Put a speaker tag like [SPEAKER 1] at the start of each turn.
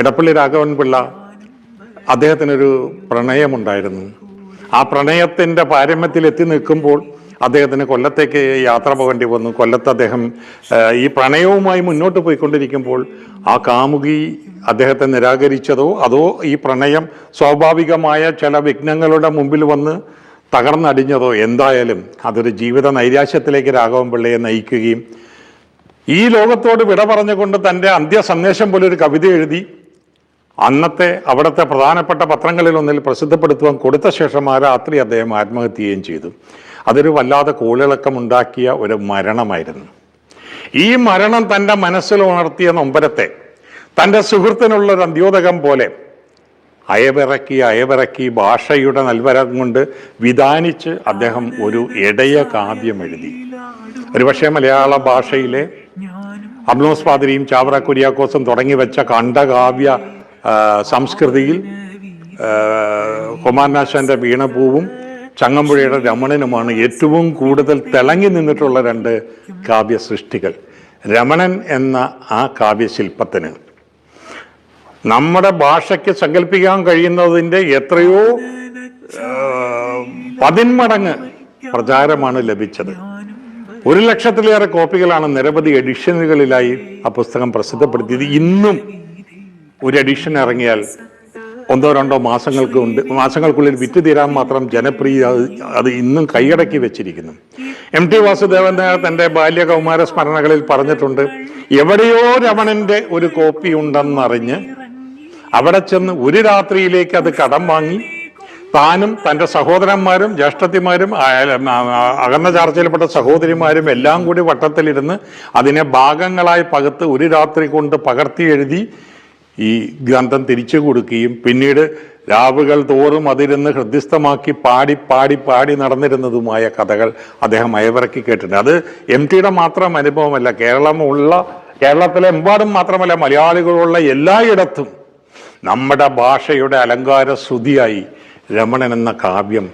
[SPEAKER 1] എടപ്പള്ളി രാഘവൻ പിള്ള അദ്ദേഹത്തിനൊരു പ്രണയമുണ്ടായിരുന്നു. ആ പ്രണയത്തിന്റെ പാരമ്യത്തിൽ എത്തി നിൽക്കുമ്പോൾ അദ്ദേഹത്തിന് കൊല്ലത്തേക്ക് യാത്ര പോകേണ്ടി വന്നു. കൊല്ലത്ത് അദ്ദേഹം ഈ പ്രണയവുമായി മുന്നോട്ട് പോയിക്കൊണ്ടിരിക്കുമ്പോൾ ആ കാമുകി അദ്ദേഹത്തെ നിരാകരിച്ചതോ അതോ ഈ പ്രണയം സ്വാഭാവികമായ ചില വിഘ്നങ്ങളുടെ മുമ്പിൽ വന്ന് തകർന്നടിഞ്ഞതോ എന്തായാലും അതൊരു ജീവിത നൈരാശ്യത്തിലേക്ക് രാഘവൻ പിള്ളയെ നയിക്കുകയും ഈ ലോകത്തോട് വിട പറഞ്ഞുകൊണ്ട് തന്റെ അന്ത്യ സന്ദേശം പോലെ ഒരു കവിത എഴുതി അന്നത്തെ അവിടുത്തെ പ്രധാനപ്പെട്ട പത്രങ്ങളിൽ ഒന്നിൽ പ്രസിദ്ധപ്പെടുത്തുവാൻ കൊടുത്ത ശേഷം ആ രാത്രി അദ്ദേഹം ആത്മഹത്യ ചെയ്തു. അതൊരു വല്ലാതെ കോളിളക്കമുണ്ടാക്കിയ ഒരു മരണമായിരുന്നു. ഈ മരണം തന്റെ മനസ്സിൽ ഉണർത്തിയ നൊമ്പരത്തെ തന്റെ സുഹൃത്തിനുള്ള ഒരു അന്ത്യോദകം പോലെ അയവിറക്കി അയവിറക്കി ഭാഷയുടെ നൽവരം കൊണ്ട് വിധാനിച്ച് അദ്ദേഹം ഒരു ഇടയ കാവ്യം എഴുതി. ഒരുപക്ഷെ മലയാള ഭാഷയിലെ അബ്നോസ് പാതിരിയും ചാവറ കുര്യാക്കോസും തുടങ്ങി വെച്ച കണ്ഠകാവ്യ സംസ്കൃതിയിൽ കുമാരനാശാന്റെ വീണപൂവും ചങ്ങമ്പുഴയുടെ രമണനുമാണ് ഏറ്റവും കൂടുതൽ തിളങ്ങി നിന്നിട്ടുള്ള രണ്ട് കാവ്യ സൃഷ്ടികൾ. രമണൻ എന്ന ആ കാവ്യശില്പത്തിന് നമ്മുടെ ഭാഷയ്ക്ക് സങ്കല്പിക്കാൻ കഴിയുന്നതിന്റെ എത്രയോ പതിന്മടങ്ങ് പ്രചാരമാണ് ലഭിച്ചത്. ഒരു ലക്ഷത്തിലേറെ കോപ്പികളാണ് നിരവധി എഡിഷനുകളിലായി ആ പുസ്തകം പ്രസിദ്ധപ്പെടുത്തിയത്. ഇന്നും ഒരു എഡിഷൻ ഇറങ്ങിയാൽ ഒന്നോ രണ്ടോ മാസങ്ങൾക്ക് ഉണ്ട്. മാസങ്ങൾക്കുള്ളിൽ വിറ്റ് തീരാൻ മാത്രം ജനപ്രിയ അത് ഇന്നും കൈയടക്കി വെച്ചിരിക്കുന്നു. എം ടി വാസുദേവൻ നായർ തന്റെ ബാല്യകൗമാര സ്മരണകളിൽ പറഞ്ഞിട്ടുണ്ട് എവിടെയോ രമണന്റെ ഒരു കോപ്പി ഉണ്ടെന്നറിഞ്ഞ് അവിടെ ചെന്ന് ഒരു രാത്രിയിലേക്ക് അത് കടം വാങ്ങി താനും തന്റെ സഹോദരന്മാരും ജ്യേഷ്ഠത്തിമാരും അകന്ന ചാർച്ചയിൽപ്പെട്ട സഹോദരിമാരും എല്ലാം കൂടി വട്ടത്തിലിരുന്ന് അതിനെ ഭാഗങ്ങളായി പകത്ത് ഒരു രാത്രി കൊണ്ട് പകർത്തി എഴുതി ഈ ഗ്രന്ഥം തിരിച്ചു കൊടുക്കുകയും പിന്നീട് രാവുകൾ തോറും അതിരുന്ന് ഹൃദ്യസ്ഥമാക്കി പാടി പാടി പാടി നടന്നിരുന്നതുമായ കഥകൾ അദ്ദേഹം അയവിറക്കി കേട്ടിട്ടുണ്ട്. അത് എം ടിയുടെ മാത്രം അനുഭവമല്ല കേരളമുള്ള കേരളത്തിലെ എമ്പാടും മാത്രമല്ല മലയാളികളുള്ള എല്ലായിടത്തും നമ്മുടെ ഭാഷയുടെ അലങ്കാര ശ്രുതിയായി രമണൻ എന്ന കാവ്യം